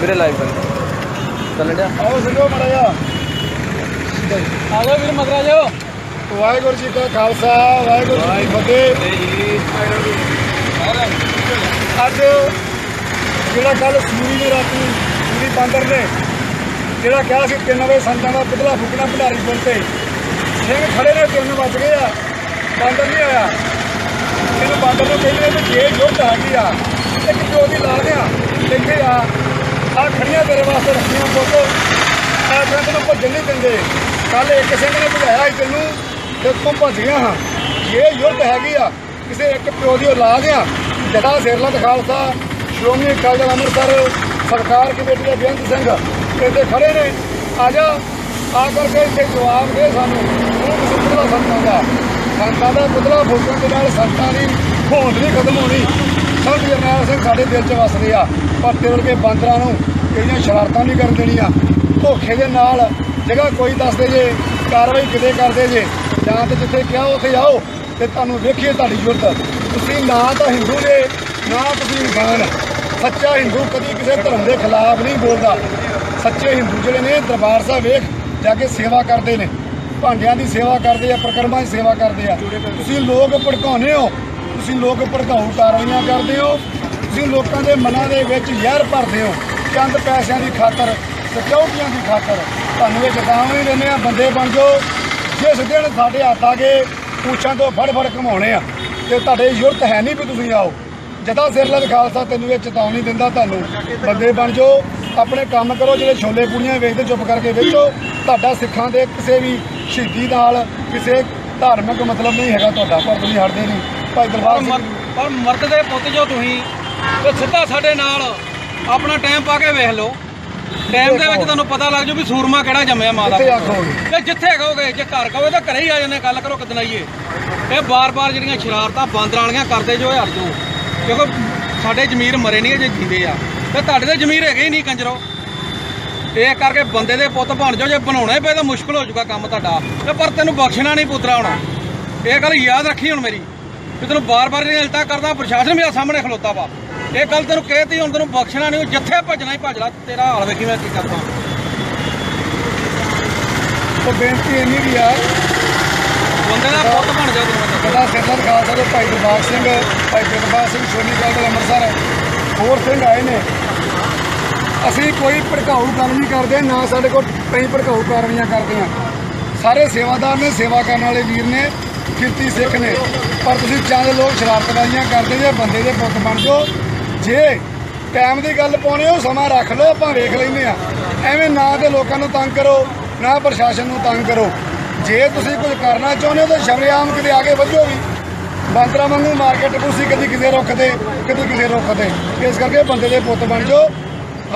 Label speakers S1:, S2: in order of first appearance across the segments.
S1: ਵੀਰੇ ਲਾਈਵ ਕਰ ਚੱਲ ਡਿਆ
S2: ਆਓ ਸਿੰਘੋ ਮੜਾ ਜਾ
S1: ਆ ਜਾਓ ਵੀਰ ਮਗਰਾ ਜਾਓ।
S2: ਵਾਹਿਗੁਰੂ ਜੀ ਕਾ ਖਾਲਸਾ ਵਾਹਿਗੁਰੂ ਜੀ ਕੀ ਫਤਿਹ। ਅੱਜ ਜਿਹੜਾ ਕੱਲ ਸੂਰੀ ਨੇ ਰਾਤੀ ਸੂਰੀ ਬਾਂਦਰ ਨੇ ਜਿਹੜਾ ਕਿਹਾ ਸੀ 3 ਵਜੇ ਸੰਤਾਂ ਦਾ ਪੁਤਲਾ ਫੁੱਕਣਾ ਭੰਡਾਰੀ ਪੁੱਲ ਤੇ ਸਿੰਘ ਖੜੇ ਨੇ 3 ਵੱਜ ਗਏ ਆ ਬਾਂਦਰ ਨਹੀਂ ਆਇਆ। ਇਹਨੂੰ ਬਾਂਦਰ ਨੂੰ ਕਹਿੰਦੇ ਵੀ ਜੇ ਜੁੱਟ ਆ ਗਈ ਆ। ਇੱਕ ਪਿਓ ਦੀ ਲਾ ਗਿਆ ਦੇਖੇ ਆ ਆ ਖੜੀਆਂ ਤੇਰੇ ਵਾਸਤੇ ਰੱਖੀਆਂ ਪੁੱਤ ਆ ਫਿਰ ਤੈਨੂੰ ਭੱਜਣ ਨਹੀਂ ਦਿੰਦੇ। ਕੱਲ ਇੱਕ ਸਿੰਘ ਨੇ ਭਜਾਇਆ ਸੀ ਤੈਨੂੰ, ਤੇ ਤੂੰ ਭੱਜ ਗਿਆ ਹਾਂ। ਜੇ ਯੁੱਧ ਹੈਗੀ ਆ, ਕਿਸੇ ਇੱਕ ਪਿਓ ਦੀ ਔਲਾਦ ਆ। ਜਦਾ ਸਿਰਲੰਦ ਖਾਲਸਾ, ਸ਼੍ਰੋਮਣੀ ਅਕਾਲੀ ਦਲ ਅੰਮ੍ਰਿਤਸਰ, ਸਰਕਾਰ ਕਮੇਟੀ ਦੇ ਬੇਅੰਤ ਸਿੰਘ ਇੱਥੇ ਖੜੇ ਨੇ। ਆ ਜਾ, ਆ ਕਰਕੇ ਇੱਥੇ ਜਵਾਬ ਦੇ ਸਾਨੂੰ। ਉਹ ਕਿਸੇ ਪੁਤਲਾ ਸੰਤਾਂ ਸੰਤਾਂ ਦਾ ਪੁਤਲਾ ਫੂਕਣ ਦੇ ਨਾਲ ਸੰਤਾਂ ਦੀ ਹੋਂਦ ਨਹੀਂ ਖਤਮ ਹੋਣੀ। ਸੰਤ ਜਰਨੈਲ ਸਿੰਘ ਸਾਡੇ ਦਿਲ 'ਚ ਵਸਦੇ ਆ, ਪਰ ਤੇਵਲ ਕੇ ਬਾਂਦਰਾਂ ਨੂੰ ਕਿਹੜੀਆਂ ਸ਼ਰਾਰਤਾਂ ਨਹੀਂ ਕਰਨ ਦੇਣੀਆਂ, ਧੋਖੇ ਦੇ ਨਾਲ ਜਗ੍ਹਾ ਕੋਈ ਦੱਸਦੇ ਜੇ, ਕਾਰਵਾਈ ਕਿਤੇ ਕਰਦੇ ਜੇ, ਜਾਂ ਤੇ ਜਿੱਥੇ ਕਿਹਾ ਉੱਥੇ ਆਓ ਤੇ ਤੁਹਾਨੂੰ ਵੇਖੀਏ ਤੁਹਾਡੀ ਜੁਰਤ ਤੁਸੀਂ ਨਾ ਤਾਂ ਹਿੰਦੂ ਜੇ, ਨਾ ਤੁਸੀਂ ਇਨਸਾਨ। ਸੱਚਾ ਹਿੰਦੂ ਕਦੀ ਕਿਸੇ ਧਰਮ ਦੇ ਖਿਲਾਫ ਨਹੀਂ ਬੋਲਦਾ। ਸੱਚੇ ਹਿੰਦੂ ਜਿਹੜੇ ਨੇ, ਦਰਬਾਰ ਸਾਹਿਬ ਵੇਖ, ਜਾ ਕੇ ਸੇਵਾ ਕਰਦੇ ਨੇ। ਭਾਂਡਿਆਂ ਦੀ ਸੇਵਾ ਕਰਦੇ ਆ, ਪ੍ਰਕਰਮਾਂ ਦੀ ਸੇਵਾ ਕਰਦੇ ਆ। ਤੁਸੀਂ ਲੋਕ ਭੜਕਾਉਂਦੇ ਹੋ, ਤੁਸੀਂ ਲੋਕ ਭੜਕਾਊ ਕਾਰਵਾਈਆਂ ਕਰਦੇ ਹੋ, ਤੁਸੀਂ ਲੋਕਾਂ ਦੇ ਮਨਾਂ ਦੇ ਵਿੱਚ ਜ਼ਹਿਰ ਭਰਦੇ ਹੋ। ਚੰਦ ਪੈਸਿਆਂ ਦੀ ਖਾਤਰ, ਸਿਕਿਉਰਟੀਆਂ ਦੀ ਖਾਤਰ ਤੁਹਾਨੂੰ ਇਹ ਚੇਤਾਵਨੀ ਦਿੰਦੇ ਆ, ਬੰਦੇ ਬਣ ਜਾਓ। ਜਿਸ ਦਿਨ ਸਾਡੇ ਹੱਥ ਆ ਗਏ ਪੂਛਾਂ ਤੋਂ ਫੜ ਫੜ ਘਮਾਉਣੇ ਆ, ਤੇ ਤੁਹਾਡੇ ਜ਼ਰੂਰਤ ਹੈ ਨਹੀਂ ਵੀ ਤੁਸੀਂ ਆਓ। ਜਦਾ ਸਿਰਲਦ ਖਾਲਸਾ ਤੈਨੂੰ ਇਹ ਚੇਤਾਵਨੀ ਦਿੰਦਾ ਤੁਹਾਨੂੰ, ਬੰਦੇ ਬਣ ਜਾਓ। ਆਪਣੇ ਕੰਮ ਕਰੋ ਜਿਹੜੇ ਛੋਲੇ ਪੂੜੀਆਂ ਵੇਚਦੇ ਚੁੱਪ ਕਰਕੇ ਵੇਚੋ। ਤੁਹਾਡਾ ਸਿੱਖਾਂ ਦੇ ਕਿਸੇ ਵੀ ਸ਼ਹੀਦੀ ਨਾਲ ਕਿਸੇ ਧਾਰਮਿਕ ਮਤਲਬ ਨਹੀਂ ਹੈਗਾ ਤੁਹਾਡਾ ਪਰ ਤੁਸੀਂ ਹਟਦੇ ਨਹੀਂ। ਭਾਈ ਦਰਬਾਰ
S1: ਪਰ ਮਰਦ ਦੇ ਪੁੱਤ ਜੋ ਤੁਸੀਂ ਤੇ ਸਿੱਧਾ ਸਾਡੇ ਨਾਲ ਆਪਣਾ ਟਾਈਮ ਪਾ ਕੇ ਵੇਖ ਲਓ। ਟਾਈਮ ਦੇ ਵਿੱਚ ਤੁਹਾਨੂੰ ਪਤਾ ਲੱਗ ਜੂ ਵੀ ਸੂਰਮਾ ਕਿਹੜਾ ਜੰਮਿਆ ਮਾਂ ਦਾ ਤੇ ਜਿੱਥੇ ਕਹੋਗੇ ਜੇ ਘਰ ਕਹੋਗੇ ਤਾਂ ਘਰੇ ਹੀ ਆ ਜਾਂਦੇ ਗੱਲ ਕਰੋ ਕਿਦਨ ਆਈਏ ਇਹ ਬਾਰ-ਬਾਰ ਜਿਹੜੀਆਂ ਸ਼ਰਾਰਤਾਂ ਬਾਂਦਰਾਂ ਵਾਲੀਆਂ ਕਰਦੇ ਜੋ ਹਟ ਜਾਓ। ਕਿਉਂਕਿ ਸਾਡੇ ਜ਼ਮੀਰ ਮਰੇ ਨਹੀਂ ਜੇ ਜੀਂਦੇ ਆ। ਤੇ ਤੁਹਾਡੇ ਦੇ ਜ਼ਮੀਰ ਹੈਗੇ ਹੀ ਨਹੀਂ ਕੰਜਰੋ। ਇਹ ਕਰਕੇ ਬੰਦੇ ਦੇ ਪੁੱਤ ਬਣ ਜਾਓ ਜੇ ਬਣਾਉਣਾ ਹੀ ਪਏ ਤਾਂ ਮੁਸ਼ਕਲ ਹੋ ਜਾਊਗਾ ਕੰਮ ਤੁਹਾਡਾ। ਤੇ ਪਰ ਤੈਨੂੰ ਬਖਸ਼ਣਾ ਨਹੀਂ ਪੁੱਤਰਾ ਹੋਣਾ। ਇਹ ਗੱਲ ਯਾਦ ਰੱਖੀ ਹੁਣ ਮੇਰੀ ਕਿ ਤੈਨੂੰ ਬਾਰ-ਬਾਰ ਇਹ ਇਲਤਾ ਕਰਦਾ ਪ੍ਰਸ਼ਾਸਨ ਵੀ ਆ ਸਾਹਮਣੇ ਖਲੋਤਾ ਵਾ। ਇਹ ਗੱਲ ਤੈਨੂੰ ਕਹਿਤੀ ਹੁਣ ਤੈਨੂੰ ਬਖਸ਼ਣਾ ਨਹੀਂ ਜਿੱਥੇ ਭੱਜਣਾ ਹੀ ਭੱਜ ਲੈ ਤੇਰਾ ਹਾਲ ਵੇਖੀ ਮੈਂ ਕੀ ਕਰਦਾ।
S2: ਉਹ ਬੇਨਤੀ ਇੰਨੀ ਵੀ ਆ।
S1: ਬੰਦੇ ਦਾ ਪੁੱਤ ਬਣ ਜਾ ਮੈਂ
S2: ਜਦਾ ਸਿਰਲਦ ਖਾਲਸਾ ਦੇ ਭਾਈ ਦਰਬਾਰ ਸਿੰਘ ਭਾਈ ਗੁਰਬਾਜ ਸਿੰਘ ਸ਼ੋਨੀ ਕਾਲ ਦੇ ਅੰਮ੍ਰਿਤਸਰ। ਹੋਰ ਸਿੰਘ ਆਏ ਨੇ। ਅਸੀਂ ਕੋਈ ਭੜਕਾਊ ਗੱਲ ਨਹੀਂ ਕਰਦੇ, ਨਾ ਸਾਡੇ ਕੋਲ ਕਈ ਭੜਕਾਊ ਕਾਰਵਾਈਆਂ ਕਰਦੇ ਆ। ਸਾਰੇ ਸੇਵਾਦਾਰ ਨੇ, ਸੇਵਾ ਕਰਨ ਵਾਲੇ ਵੀਰ ਨੇ, ਕਿਰਤੀ ਸਿੱਖ ਨੇ। ਪਰ ਤੁਸੀਂ ਚੰਦ ਲੋਕ ਸ਼ਰਾਰਤਬਾਜ਼ੀਆਂ ਕਰਦੇ ਜੇ, ਬੰਦੇ ਦੇ ਪੁੱਤ ਬਣ ਜਾਓ। ਜੇ ਟਾਈਮ ਦੀ ਗੱਲ ਪਾਉਣੇ ਹੋ ਸਮਾਂ ਰੱਖ ਲਓ, ਆਪਾਂ ਵੇਖ ਲੈਂਦੇ ਆ। ਐਵੇਂ ਨਾ ਤੇ ਲੋਕਾਂ ਨੂੰ ਤੰਗ ਕਰੋ, ਨਾ ਪ੍ਰਸ਼ਾਸਨ ਨੂੰ ਤੰਗ ਕਰੋ। ਜੇ ਤੁਸੀਂ ਕੁਝ ਕਰਨਾ ਚਾਹੁੰਦੇ ਹੋ, ਤਾਂ ਸ਼ਰੇਆਮ ਕਿਤੇ ਆ ਕੇ ਵੱਜੋ ਵੀ। ਬਾਂਦਰਾ ਵਾਂਗੂ ਮਾਰਕੀਟ ਪੁੱਸੀ ਕਦੀ ਕਿਸੇ ਰੁੱਖ ਤੇ, ਕਦੀ ਕਿਸੇ ਰੁੱਖ ਤੇ। ਇਸ ਕਰਕੇ ਬੰਦੇ ਦੇ ਪੁੱਤ ਬਣ ਜਾਓ।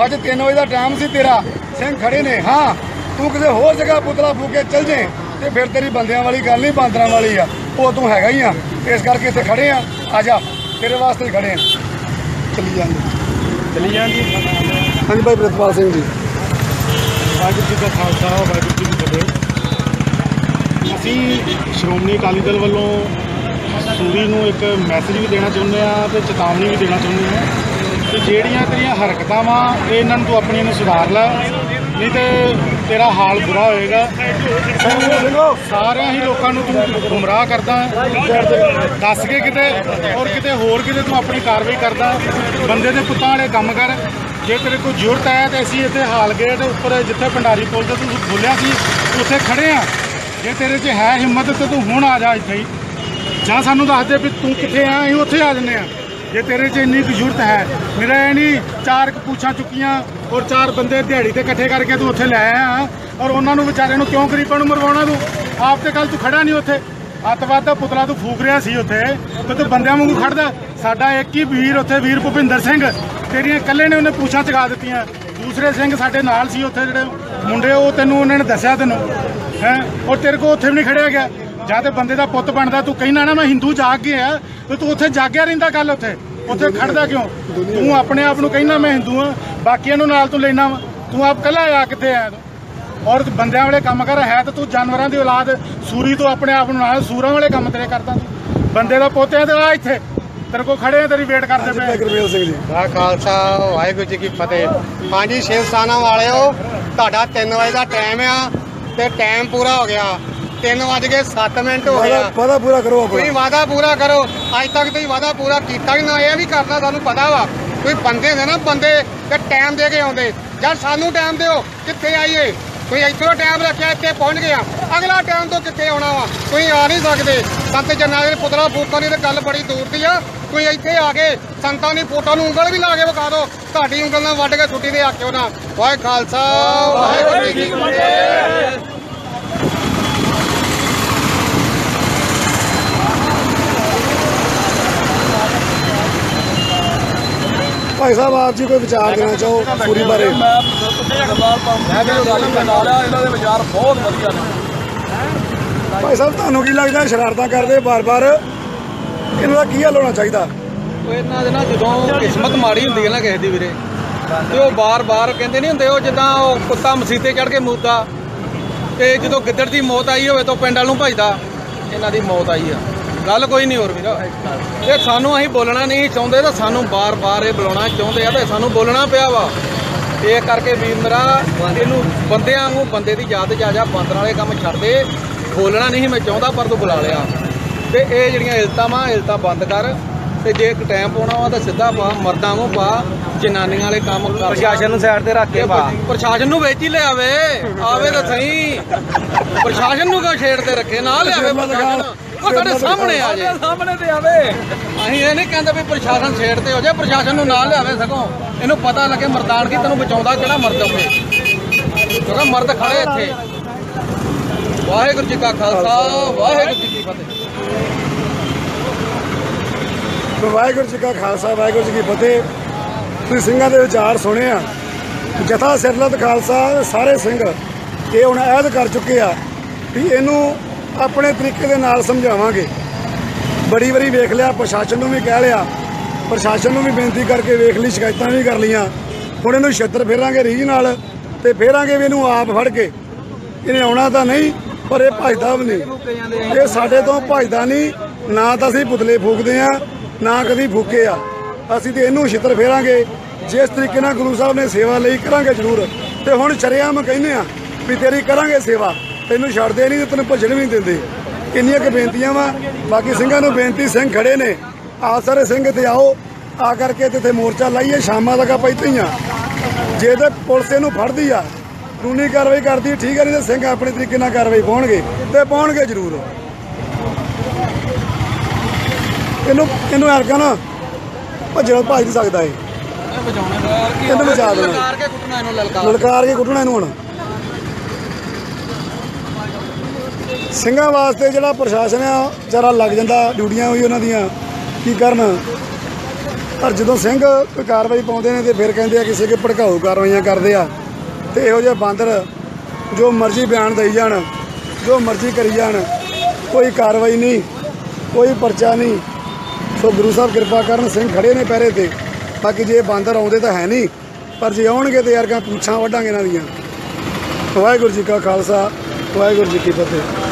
S2: ਅੱਜ 3 ਵਜੇ ਦਾ ਟਾਈਮ ਸੀ ਤੇਰਾ। ਸਿੰਘ ਖੜੇ ਨੇ। ਹਾਂ ਤੂੰ ਕਿਸੇ ਹੋਰ ਜਗ੍ਹਾ ਪੁਤਲਾ ਫੂਕੇ ਚੱਲ ਜੇ ਤੇ ਫਿਰ ਤੇਰੀ ਬੰਦਿਆਂ ਵਾਲੀ ਗੱਲ ਨਹੀਂ ਬਾਂਦਰਾਂ ਵਾਲੀ ਆ। ਉਹ ਤੂੰ ਹੈਗਾ ਹੀ ਆ। ਇਸ ਕਰਕੇ ਇੱਥੇ ਖੜੇ ਆ। ਆ ਜਾ ਤੇਰੇ ਵਾਸਤੇ ਹੀ ਖੜੇ ਆ। ਚੱਲੀ ਜਾਂਦੇ।
S3: ਚਲੀ ਜਾਂਦੀ
S2: ਹਾਂਜੀ ਭਾਈ ਪ੍ਰਿਤਪਾਲ ਸਿੰਘ ਜੀ।
S3: ਵਾਹਿਗੁਰੂ ਜੀ ਦਾ ਖਾਲਸਾ ਵਾਹਿਗੁਰੂ ਜੀ ਕੀ ਫਤਿਹ। ਅਸੀਂ ਸ਼੍ਰੋਮਣੀ ਅਕਾਲੀ ਦਲ ਵੱਲੋਂ ਸੂਰੀ ਨੂੰ ਇੱਕ ਮੈਸੇਜ ਵੀ ਦੇਣਾ ਚਾਹੁੰਦੇ ਆ ਤੇ ਚੇਤਾਵਨੀ ਵੀ ਦੇਣਾ ਚਾਹੁੰਦੇ ਆ ਜਿਹੜੀਆਂ ਤੇਰੀਆਂ ਹਰਕਤਾਂ ਵਾ ਇਹਨਾਂ ਨੂੰ ਤੂੰ ਆਪਣੀਆਂ ਨੂੰ ਸੁਧਾਰ ਲੈ। ਨਹੀਂ ਤੇ ਤੇਰਾ ਹਾਲ ਬੁਰਾ ਹੋਏਗਾ। ਸਾਰਿਆਂ ਹੀ ਲੋਕਾਂ ਨੂੰ ਤੂੰ ਗੁੰਮਰਾਹ ਕਰਦਾ। ਦੱਸ ਕੇ ਕਿਤੇ ਔਰ ਕਿਤੇ ਹੋਰ ਕਿਤੇ ਤੂੰ ਆਪਣੀ ਕਾਰਵਾਈ ਕਰਦਾ। ਬੰਦੇ ਦੇ ਪੁੱਤਾਂ ਵਾਲੇ ਕੰਮ ਕਰ। ਜੇ ਤੇਰੇ ਕੋਈ ਜ਼ਰੂਰਤ ਆਇਆ ਤੇ ਅਸੀਂ ਇੱਥੇ ਹਾਲ ਗੇਟ ਉੱਪਰ ਜਿੱਥੇ ਭੰਡਾਰੀ ਪੁੱਲ ਤੇ ਤੂੰ ਬੋਲਿਆ ਸੀ, ਉੱਥੇ ਖੜੇ ਆ। ਜੇ ਤੇਰੇ 'ਚ ਹੈ ਹਿੰਮਤ ਤੇ ਤੂੰ ਹੁਣ ਆ ਜਾ ਇੱਥੇ ਹੀ। ਜਾਂ ਸਾਨੂੰ ਦੱਸ ਦੇ ਵੀ ਤੂੰ ਕਿੱਥੇ ਆ, ਅਸੀਂ ਉੱਥੇ ਆ ਜੰਨੇ ਆ। ਜੇ ਤੇਰੇ 'ਚ ਇੰਨੀ ਕੁ ਜ਼ਰੂਰਤ ਹੈ, ਮੇਰਾ ਇਹ ਨਹੀਂ ਚਾਰ ਕੁ ਚੁੱਕੀਆਂ ਔਰ ਚਾਰ ਬੰਦੇ ਦਿਹਾੜੀ ਤੇ ਇਕੱਠੇ ਕਰਕੇ ਤੂੰ ਉੱਥੇ ਲੈ ਆਇਆ ਔਰ ਉਹਨਾਂ ਨੂੰ ਵਿਚਾਰਿਆਂ ਨੂੰ ਕਿਉਂ ਗਰੀਬਾਂ ਨੂੰ ਮਰਵਾਉਣਾ ਤੂੰ? ਆਪ ਤੇ ਕੱਲ ਤੂੰ ਖੜਾ ਨਹੀਂ ਉੱਥੇ। ਅੱਤਵਾਦ ਦਾ ਪੁਤਲਾ ਤੂੰ ਫੂਕ ਰਿਹਾ ਸੀ ਉੱਥੇ, ਤੇ ਤੂੰ ਬੰਦਿਆਂ ਵਾਂਗੂ ਖੜਦਾ ਸਾਡਾ ਇੱਕ ਹੀ ਵੀਰ ਉੱਥੇ, ਵੀਰ ਭੁਪਿੰਦਰ ਸਿੰਘ, ਤੇਰੀਆਂ ਇਕੱਲੇ ਨੇ ਉਹਨੇ ਪੂਛਾਂ ਚਗਾ ਦਿੱਤੀਆਂ। ਦੂਸਰੇ ਸਿੰਘ ਸਾਡੇ ਨਾਲ ਸੀ ਉੱਥੇ ਜਿਹੜੇ ਮੁੰਡੇ, ਉਹ ਤੈਨੂੰ, ਉਹਨਾਂ ਨੇ ਦੱਸਿਆ ਤੈਨੂੰ, ਹੈ? ਔਰ ਤੇਰੇ ਕੋ ਉੱਥੇ ਵੀ ਨਹੀਂ ਖੜਿਆ ਗਿਆ। ਜਾਂ ਤੇ ਬੰਦੇ ਦਾ ਪੁੱਤ ਬਣਦਾ ਤੂੰ ਕਹਿਣਾ ਨਾ ਮੈਂ ਹਿੰਦੂ ਜਾਗ ਗਿਆ ਤੇ ਤੂੰ ਉੱਥੇ ਜਾਗਿਆ ਰਹਿੰਦਾ ਕੱਲ ਉੱਥੇ ਉੱਥੇ ਖੜਦਾ ਕਿਉਂ? ਤੂੰ ਆਪਣੇ ਆਪ ਨੂੰ ਕਹਿਣਾ ਮੈਂ ਹਿੰਦੂ ਆ ਬਾਕੀਆਂ ਨੂੰ ਨਾਲ ਤੂੰ ਲੈਣਾ ਤੂੰ ਆਪ ਕੱਲਾ ਆ ਕਿੱਥੇ ਆਇਆ ਤੂੰ ਔਰ ਬੰਦਿਆਂ ਵਾਲੇ ਕੰਮ ਕਰ ਹੈ ਤਾਂ ਤੂੰ ਜਾਨਵਰਾਂ ਦੀ ਔਲਾਦ ਸੂਰੀ ਤੋਂ ਆਪਣੇ ਆਪ ਨੂੰ ਨਾਲ ਸੂਰਾਂ ਵਾਲੇ ਕੰਮ ਤੇਰੇ ਕਰਦਾ ਤੂੰ ਬੰਦੇ ਦਾ ਪੁੱਤ ਹੈ ਤੇ ਆ ਇੱਥੇ ਤੇਰੇ ਕੋਲ ਖੜੇ ਆ ਤੇਰੀ ਵੇਟ ਕਰਦੇ ਪਏ
S2: ਗੁਰਮੇਲ ਸਿੰਘ ਜੀ।
S4: ਵਾਹ ਖਾਲਸਾ ਵਾਹਿਗੁਰੂ ਜੀ ਕੀ ਫਤਿਹ। ਹਾਂਜੀ ਸ਼ਿਵ ਸਾਨਾ ਵਾਲਿਓ ਤੁਹਾਡਾ 3 ਵਜੇ ਦਾ ਟਾਈਮ ਆ ਤੇ ਟਾਈਮ ਪੂਰਾ ਹੋ ਗਿਆ। 3 ਵਜ ਕੇ 7 ਮਿੰਟ ਹੋ ਗਿਆ
S2: ਵਾਦਾ ਪੂਰਾ ਕਰੋ
S4: ਤੁਸੀਂ
S2: ਆਪਣਾ
S4: ਵਾਦਾ ਪੂਰਾ ਕਰੋ। ਅੱਜ ਤੱਕ ਤੁਸੀਂ ਵਾਦਾ ਪੂਰਾ ਕੀਤਾ ਹੀ ਨਾ ਇਹ ਵੀ ਕਰਨਾ ਸਾਨੂੰ ਪਤਾ ਵਾ। ਤੁਸੀਂ ਬੰਦੇ ਨੇ ਨਾ ਬੰਦੇ ਤੇ ਟਾਈਮ ਦੇ ਕੇ ਆਉਂਦੇ। ਜਦ ਸਾਨੂੰ ਟਾਈਮ ਦਿਓ ਕਿੱਥੇ ਆਈਏ? ਤੁਸੀਂ ਇੱਥੋਂ ਟਾਈਮ ਰੱਖਿਆ ਇੱਥੇ ਪਹੁੰਚ ਗਿਆ ਅਗਲਾ ਟਾਈਮ ਤੋਂ ਕਿੱਥੇ ਆਉਣਾ ਵਾ? ਤੁਸੀਂ ਆ ਨਹੀਂ ਸਕਦੇ। ਸੰਤ ਜਨਾਂ ਦੇ ਪੁੱਤਰਾ ਫੂਕਾਂ ਦੀ ਤਾਂ ਗੱਲ ਬੜੀ ਦੂਰ ਦੀ ਆ। ਤੁਸੀਂ ਇੱਥੇ ਆ ਕੇ ਸੰਤਾਂ ਦੀ ਫੋਟੋ ਨੂੰ ਉਂਗਲ ਵੀ ਲਾ ਕੇ ਵਿਖਾ ਦਿਓ। ਤੁਹਾਡੀ ਉਂਗਲ ਨਾਲ ਵੱਢ ਕੇ ਛੁੱਟੀ ਦੇ ਆਖਿਓ ਨਾ। ਵਾਹਿ ਖਾਲਸਾ ਵਾਹਿਗੁਰੂ ਜੀ ਕੀ ਫਤਿਹ।
S2: ਭਾਈ ਸਾਹਿਬ ਆਪ ਜੀ ਕੋਈ ਵਿਚਾਰ ਦੇਣਾ ਚਾਹੋ ਪੂਰੀ ਬਾਰੇ?
S1: ਮੈਂ ਇਹਨਾਂ ਦੇ ਵਿਚਾਰ ਬਹੁਤ ਵਧੀਆ ਨੇ।
S2: ਭਾਈ ਸਾਹਿਬ ਤੁਹਾਨੂੰ ਕੀ ਲੱਗਦਾ ਸ਼ਰਾਰਤਾਂ ਕਰਦੇ ਬਾਰ-ਬਾਰ? ਇਹਨਾਂ ਦਾ ਕੀ ਹੱਲ ਹੋਣਾ ਚਾਹੀਦਾ?
S1: ਉਹ ਇਹਨਾਂ ਦੇ ਨਾ ਜਦੋਂ ਕਿਸਮਤ ਮਾੜੀ ਹੁੰਦੀ ਹੈ ਨਾ ਕਿਸੇ ਦੀ ਵੀਰੇ ਤੇ ਉਹ ਬਾਰ-ਬਾਰ ਕਹਿੰਦੇ ਨਹੀਂ ਹੁੰਦੇ ਉਹ ਜਿੱਦਾਂ ਉਹ ਕੁੱਤਾ ਮਸੀਤੇ ਚੜ ਕੇ ਮੂਦਾ ਤੇ ਜਦੋਂ ਗਿੱਦੜ ਦੀ ਮੌਤ ਆਈ ਹੋਵੇ ਤਾਂ ਪਿੰਡ ਵੱਲ ਨੂੰ ਭਜਦਾ ਇਹਨਾਂ ਦੀ ਮੌਤ ਆਈ ਆ। ਗੱਲ ਕੋਈ ਨਹੀਂ ਹੋਰ ਵੀਰ। ਇਹ ਸਾਨੂੰ ਅਸੀਂ ਬੋਲਣਾ ਨਹੀਂ ਚਾਹੁੰਦੇ ਤਾਂ ਸਾਨੂੰ ਬਾਰ-ਬਾਰ ਇਹ ਬੁਲਾਉਣਾ ਚਾਹੁੰਦੇ ਆ ਤੇ ਸਾਨੂੰ ਬੋਲਣਾ ਪਿਆ ਵਾ। ਇਹ ਕਰਕੇ ਵੀਰ ਮੇਰਾ ਇਹਨੂੰ ਬੰਦਿਆਂ ਵਾਂਗੂ ਬੰਦੇ ਦੀ ਯਾਦ ਜਾ ਜਾ ਬਾਂਦਰਾਂ ਵਾਲੇ ਕੰਮ ਛੱਡ ਦੇ। ਬੋਲਣਾ ਨਹੀਂ ਮੈਂ ਚਾਹੁੰਦਾ ਪਰ ਤੂੰ ਬੁਲਾ ਲਿਆ। ਤੇ ਇਹ ਜਿਹੜੀਆਂ ਇਲਤਾਂ ਵਾ ਇਲਤਾਂ ਬੰਦ ਕਰ। ਤੇ ਜੇ ਇੱਕ ਟਾਈਮ ਪਾਉਣਾ ਵਾ ਤਾਂ ਸਿੱਧਾ ਪਾ ਮਰਦਾਂ ਨੂੰ ਪਾ ਜਨਾਨੀਆਂ ਵਾਲੇ ਕੰਮ ਕਰ ਪ੍ਰਸ਼ਾਸਨ ਨੂੰ ਸਾਈਡ ਤੇ ਰੱਖ ਕੇ ਪਾ। ਪ੍ਰਸ਼ਾਸਨ ਨੂੰ ਵਿੱਚ ਹੀ ਲਿਆਵੇ ਆਵੇ। ਤਾਂ ਸਹੀ। ਪ੍ਰਸ਼ਾਸਨ ਨੂੰ ਕਿਉਂ ਛੇੜ ਤੇ ਰੱਖੇ? ਨਾ ਲਿਆਵੇ ਪ੍ਰਸ਼ਾਸਨ ਉਹ ਸਾਡੇ ਸਾਹਮਣੇ ਆ ਜੇ। ਸਾਹਮਣੇ ਤੇ ਆਵੇ। ਅਸੀਂ ਇਹ ਨਹੀਂ ਕਹਿੰਦੇ ਵੀ ਪ੍ਰਸ਼ਾਸਨ ਛੇੜ ਤੇ ਹੋ ਜਾਏ ਪ੍ਰਸ਼ਾਸਨ ਨੂੰ ਨਾਲ ਲਿਆਵੇ ਸਗੋਂ। ਇਹਨੂੰ ਪਤਾ ਲੱਗੇ ਮਰਦਾਨ ਕੀ ਤੈਨੂੰ ਬਚਾਉਂਦਾ ਕਿਹੜਾ ਮਰਦ ਹੋਵੇ ਕਿਉਂਕਿ ਮਰਦ ਖੜੇ ਇੱਥੇ। ਵਾਹਿਗੁਰੂ ਜੀ ਕਾ ਖਾਲਸਾ ਵਾਹਿਗੁਰੂ ਜੀ ਕੀ ਫਤਿਹ।
S2: ਵਾਹਿਗੁਰੂ ਜੀ ਕਾ ਖਾਲਸਾ ਵਾਹਿਗੁਰੂ ਜੀ ਕੀ ਫਤਿਹ। ਤੁਸੀਂ ਸਿੰਘਾਂ ਦੇ ਵਿਚਾਰ ਸੁਣੇ ਆ। ਜਥਾ ਸਿਰਲਤ ਖਾਲਸਾ ਸਾਰੇ ਸਿੰਘ ਇਹ ਹੁਣ ਅਹਿਦ ਕਰ ਚੁੱਕੇ ਆ ਵੀ ਇਹਨੂੰ ਆਪਣੇ ਤਰੀਕੇ ਦੇ ਨਾਲ ਸਮਝਾਵਾਂਗੇ। ਬੜੀ ਵਾਰੀ ਵੇਖ ਲਿਆ, ਪ੍ਰਸ਼ਾਸਨ ਨੂੰ ਵੀ ਕਹਿ ਲਿਆ। ਪ੍ਰਸ਼ਾਸਨ ਨੂੰ ਵੀ ਬੇਨਤੀ ਕਰਕੇ ਵੇਖ ਲਈ, ਸ਼ਿਕਾਇਤਾਂ ਵੀ ਕਰ ਲਈਆਂ। ਹੁਣ ਇਹਨੂੰ ਛੱਤਰ ਫੇਰਾਂਗੇ ਰੀਝ ਨਾਲ ਤੇ ਫੇਰਾਂਗੇ ਵੀ ਇਹਨੂੰ ਆਪ ਫੜ ਕੇ। ਇਹਨੇ ਆਉਣਾ ਤਾਂ ਨਹੀਂ, ਪਰ ਇਹ ਭਜਦਾ ਵੀ ਨਹੀਂ। ਇਹ ਸਾਡੇ ਤੋਂ ਭਜਦਾ ਨਹੀਂ, ਨਾ ਤਾਂ ਅਸੀਂ ਪੁਤਲੇ ਫੂਕਦੇ ਆ ਨਾ ਕਦੀ ਫੂਕੇ ਆ। ਅਸੀਂ ਤੇ ਇਹਨੂੰ ਛਿੱਤਰ ਫੇਰਾਂਗੇ। ਜਿਸ ਤਰੀਕੇ ਨਾਲ ਗੁਰੂ ਸਾਹਿਬ ਨੇ ਸੇਵਾ ਲਈ ਕਰਾਂਗੇ ਜ਼ਰੂਰ। ਤੇ ਹੁਣ ਚਰਿਆਮ ਕਹਿੰਦੇ ਆ ਵੀ ਤੇਰੀ ਕਰਾਂਗੇ ਸੇਵਾ। ਤੈਨੂੰ ਛੱਡਦੇ ਨਹੀਂ ਤੇ ਤੈਨੂੰ ਭੱਜਣ ਵੀ ਨਹੀਂ ਦਿੰਦੇ। ਕਿੰਨੀਆਂ ਕੁ ਬੇਨਤੀਆਂ ਵਾ। ਬਾਕੀ ਸਿੰਘਾਂ ਨੂੰ ਬੇਨਤੀ ਸਿੰਘ ਖੜੇ ਨੇ। ਆ ਸਾਰੇ ਸਿੰਘ ਤੇ ਆਓ। ਆ ਕਰਕੇ ਤੇ ਇੱਥੇ ਮੋਰਚਾ ਲਾਈਏ। ਸ਼ਾਮਾਂ ਤੱਕ ਆਪਾਂ ਇੱਥੇ ਹੀ ਆ। ਜੇ ਤੇ ਪੁਲਿਸ ਇਹਨੂੰ ਫੜਦੀ ਆ ਕਾਨੂੰਨੀ ਕਾਰਵਾਈ ਕਰਦੀ ਠੀਕ ਹੈ ਨਹੀਂ ਤੇ ਸਿੰਘ ਆਪਣੇ ਤਰੀਕੇ ਨਾਲ ਕਾਰਵਾਈ ਪਾਉਣਗੇ ਤੇ ਪਾਉਣਗੇ ਜ਼ਰੂਰ। ਇਹਨੂੰ ਇਹਨੂੰ ਐਰਕਾ ਨਾ ਭੱਜਣਾ ਭੱਜ ਨਹੀਂ ਸਕਦਾ ਇਹ
S1: ਬਚਾਉਣਾ
S2: ਇਹਨੂੰ ਬਚਾ ਦੇਣਾ।
S1: ਲਲਕਾਰ ਕੇ ਕੁੱਟਣਾ ਇਹਨੂੰ ਲਲਕਾਰ।
S2: ਲਲਕਾਰ ਕੇ ਕੁੱਟਣਾ ਇਹਨੂੰ ਹੁਣ। ਸਿੰਘਾਂ ਵਾਸਤੇ ਜਿਹੜਾ ਪ੍ਰਸ਼ਾਸਨ ਆ, ਵਿਚਾਰਾ ਲੱਗ ਜਾਂਦਾ, ਡਿਊਟੀਆਂ ਹੋਈ ਉਹਨਾਂ ਦੀਆਂ। ਕੀ ਕਰਨ? ਪਰ ਜਦੋਂ ਸਿੰਘ ਕੋਈ ਕਾਰਵਾਈ ਪਾਉਂਦੇ ਨੇ ਤੇ ਫਿਰ ਕਹਿੰਦੇ ਆ ਕਿਸੇ ਕੇ ਭੜਕਾਊ ਕਾਰਵਾਈਆਂ ਕਰਦੇ ਆ। ਤੇ ਇਹੋ ਜਿਹੇ ਬਾਂਦਰ ਜੋ ਮਰਜ਼ੀ ਬਿਆਨ ਦੇਈ ਜਾਣ, ਜੋ ਮਰਜ਼ੀ ਕਰੀ ਜਾਣ, ਕੋਈ ਕਾਰਵਾਈ ਨਹੀਂ, ਕੋਈ ਪਰਚਾ ਨਹੀਂ। ਸੋ ਗੁਰੂ ਸਾਹਿਬ ਕਿਰਪਾ ਕਰਨ ਸਿੰਘ ਖੜੇ ਨੇ ਪਹਿਰੇ ਤੇ। ਬਾਕੀ ਜੇ ਬਾਂਦਰ ਆਉਂਦੇ ਤਾਂ ਹੈ ਨਹੀਂ, ਪਰ ਜੇ ਆਉਣਗੇ ਤੇ ਯਾਰ ਕਾ ਪੁੱਛਾਂ ਵੱਢਾਂਗੇ ਇਹਨਾਂ ਦੀਆਂ। ਵਾਹਿਗੁਰੂ ਜੀ ਕਾ ਖਾਲਸਾ, ਵਾਹਿਗੁਰੂ ਜੀ ਕੀ ਫਤਿਹ।